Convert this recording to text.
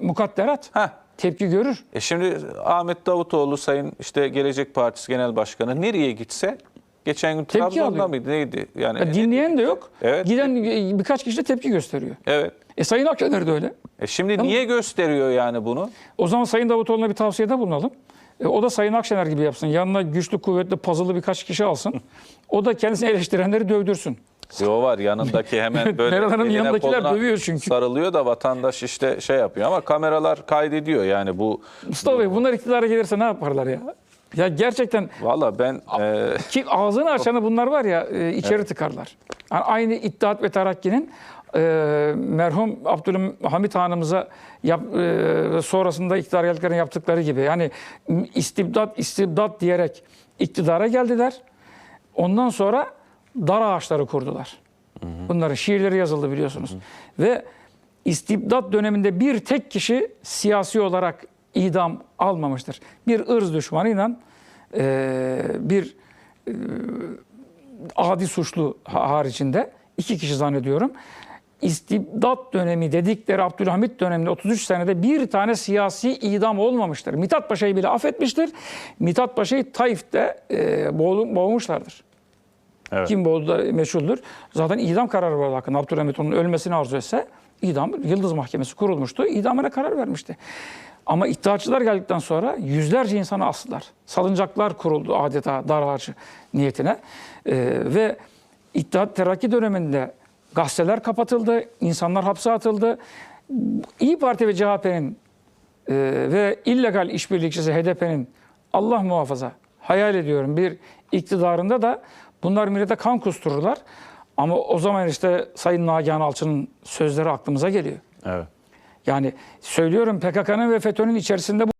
Mukadderat Heh. tepki görür. E şimdi Ahmet Davutoğlu Sayın işte Gelecek Partisi Genel Başkanı nereye gitse geçen gün Tepki Trabzon'da alıyor. mıydı neydi? Yani Ya dinleyen de yok. Evet. Giden e, birkaç kişi de tepki gösteriyor. Evet. E Sayın Akşener de öyle. E şimdi niye gösteriyor yani bunu? O zaman Sayın Davutoğlu'na bir tavsiyede bulunalım. E, o da Sayın Akşener gibi yapsın. Yanına güçlü, kuvvetli, puzzle'lı birkaç kişi alsın. o da kendisini eleştirenleri dövdürsün. Yo var yanındaki hemen böyle Meral Hanım eline yanındakiler koluna dövüyor çünkü. Sarılıyor da vatandaş işte şey yapıyor ama kameralar kaydediyor yani bu. Mustafa Bey bunlar iktidara gelirse ne yaparlar ya? Ya gerçekten Valla ben e, ki ağzını açanı bunlar var ya e, içeri tıkarlar. Yani aynı İttihat ve Terakki'nin e, merhum Abdülhamit Hanımıza yap, e, sonrasında iktidar geldiklerinde yaptıkları gibi. Yani istibdat istibdat diyerek iktidara geldiler. Ondan sonra dar ağaçları kurdular. Bunların şiirleri yazıldı biliyorsunuz. Ve istibdat döneminde bir tek kişi siyasi olarak idam almamıştır. Bir ırz düşmanıyla e, bir e, adi suçlu ha- haricinde iki kişi zannediyorum. İstibdat dönemi dedikleri Abdülhamit döneminde 33 senede bir tane siyasi idam olmamıştır. Mithat Paşa'yı bile affetmiştir. Mithat Paşa'yı Taif'te e, boğmuşlardır. Evet. Kim boğdu da meşhuldür. Zaten idam kararı var hakkında. Abdülhamit onun ölmesini arzu etse idam Yıldız Mahkemesi kurulmuştu. İdamına karar vermişti. Ama iddiaçılar geldikten sonra yüzlerce insanı astılar. Salıncaklar kuruldu adeta dar ağacı niyetine. Ee, ve İttihat Terakki döneminde gazeteler kapatıldı, insanlar hapse atıldı. İyi Parti ve CHP'nin e, ve illegal işbirlikçisi HDP'nin Allah muhafaza hayal ediyorum bir iktidarında da bunlar millete kan kustururlar. Ama o zaman işte Sayın Nagihan Alçı'nın sözleri aklımıza geliyor. evet. Yani söylüyorum PKK'nın ve FETÖ'nün içerisinde bu